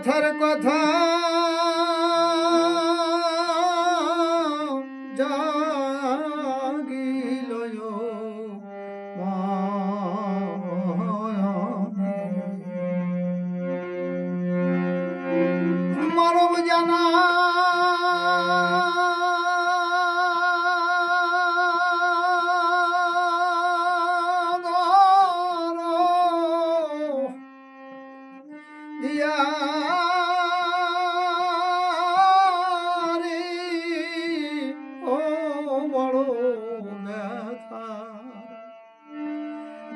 ব্যথার কথা জাগিল মরম জানা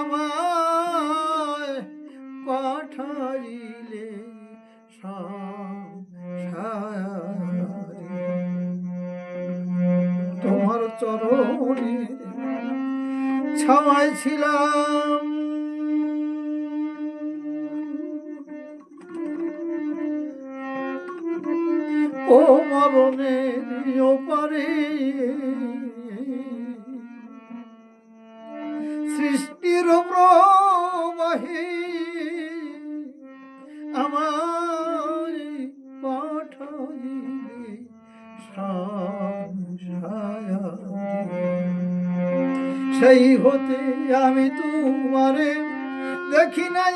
আমায় পাঠাইলে তোমার চরণে ছাওয়ায় ছিলাম। ও মরণের ওপারে সৃষ্টির প্রবাহে আমার পাঠাইলে সেই হতে আমি তোমারে দেখি না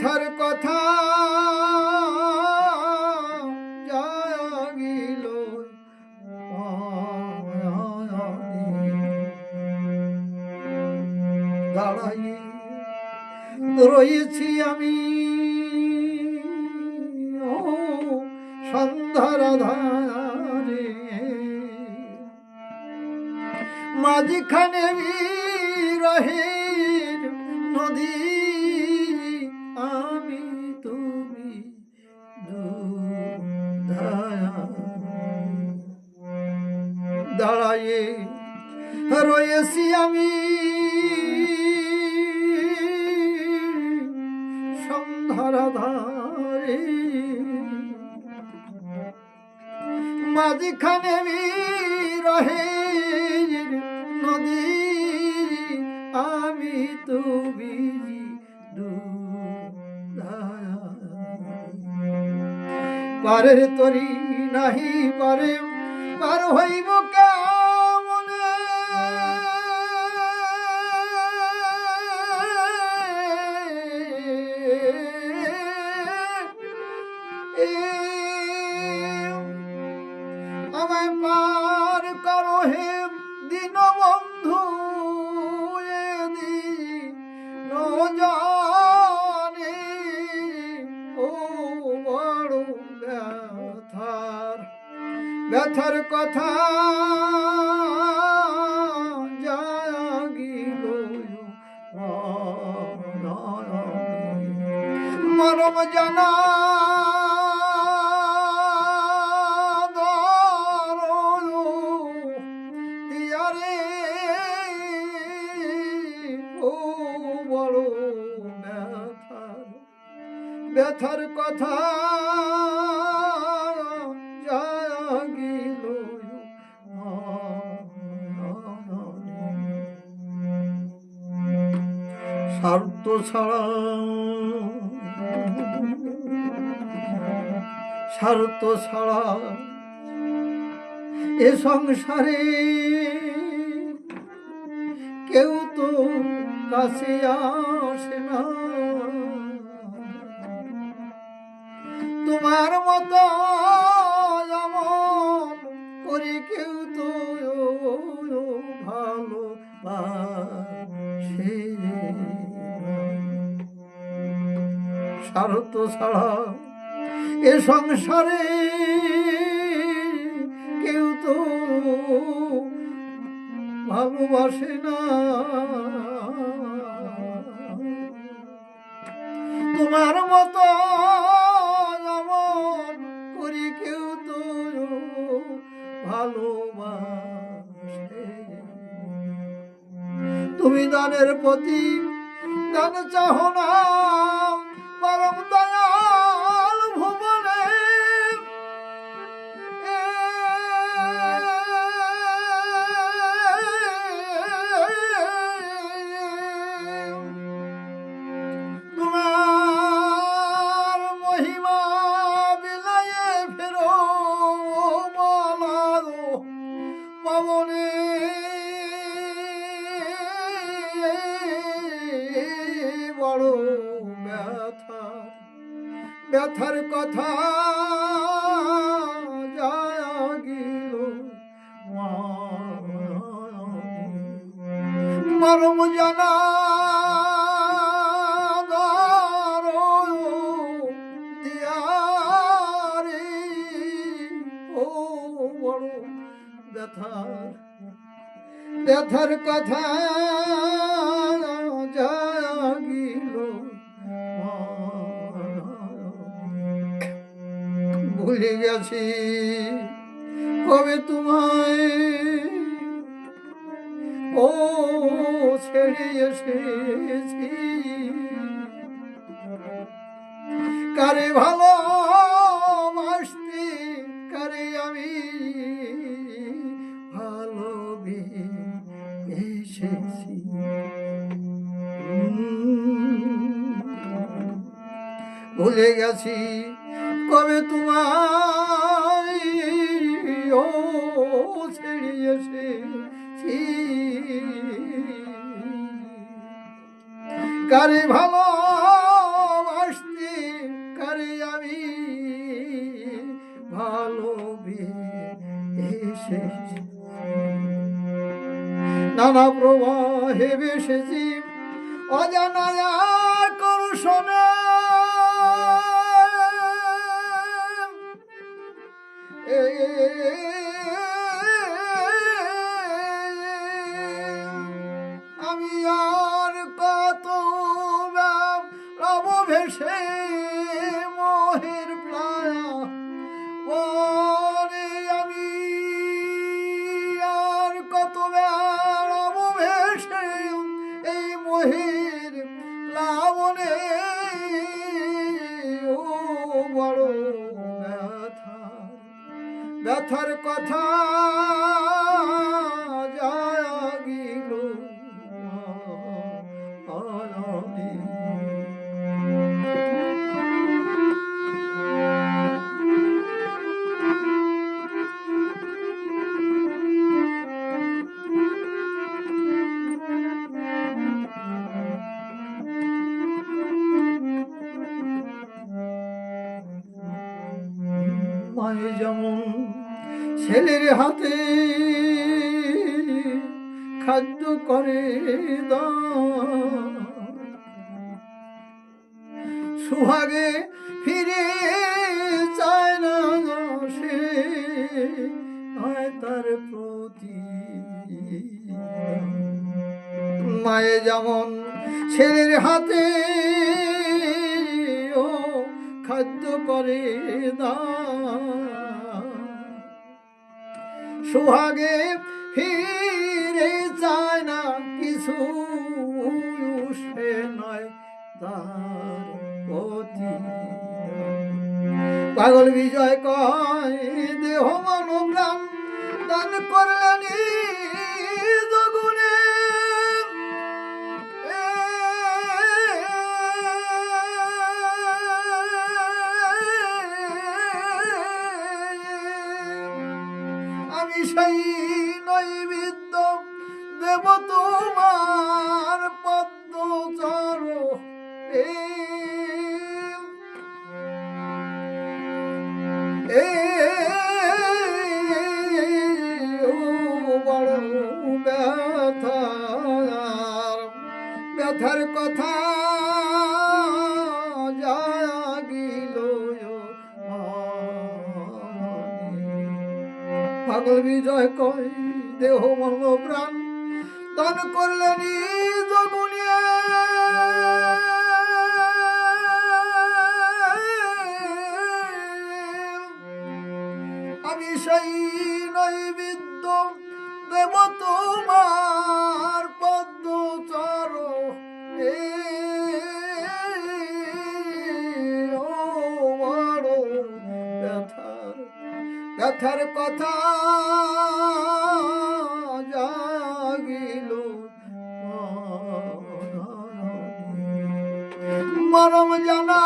ব্যথার কথা দাঁড়াই রয়েছি আমি। ও সন্ধ্যার ধারে মাঝখানে রহের নদী সন্ধ্যারা ধারে মাঝখানে রহে নদী আমি তুমি পারের তরি নাহি পারে পার হইব ব্যথার কথা মরম জানা ব্যথার কথা স্বার্থ ছাড়া স্বার্থ ছাড়া এ সংসারে কেউ তো কাছে আসে না তোমার মতো যেমন করে কেউ তো ভালো বাসে না। স্বার্থ ছাড়া এ সংসারে কেউ তো ভালোবাসে না। তোমার মতো যেমন করি কেউ তো ভালোবাসে তুমি দানের প্রতি দান চাহ না। পরম দয়াল মরম জানা ব্যথার ব্যথার কথা জাগিল। ভুলে গেছি। কবে তোমায় কারে ভালো বাসতে কারে আমি ভালো এসেছি। ভুলে গেছি কবে তোমায় কারে ভালো আসতে কারে আমি। ভালো নানা প্রবাহে বেসেছি অজানায়া বড় ব্যথার ব্যথার কথা যায় যেমন ছেলের হাতে খাদ্য করে সুহাগে ফিরে চায় না সে তার প্রতি মায়ে যেমন ছেলের হাতে ও খাদ্য করে দান সোহাগে ফিরে চায় না, কিছু সে নয় তার প্রতি পাগল বিজয় কয়, দেহ মনোগ্রাম দান করলেন সেই নৈবিদ্য দেব তোমার পদ্ম চর বড় ব্যথার ব্যথার কথা বিজয় কয় দেহ মন প্রাণ দান করলেন জগুনিয়ে আমি সেই নৈবিদ্য দেব তোমার পদ্ম চর ব্যথার কথা জাগিল মরম জানা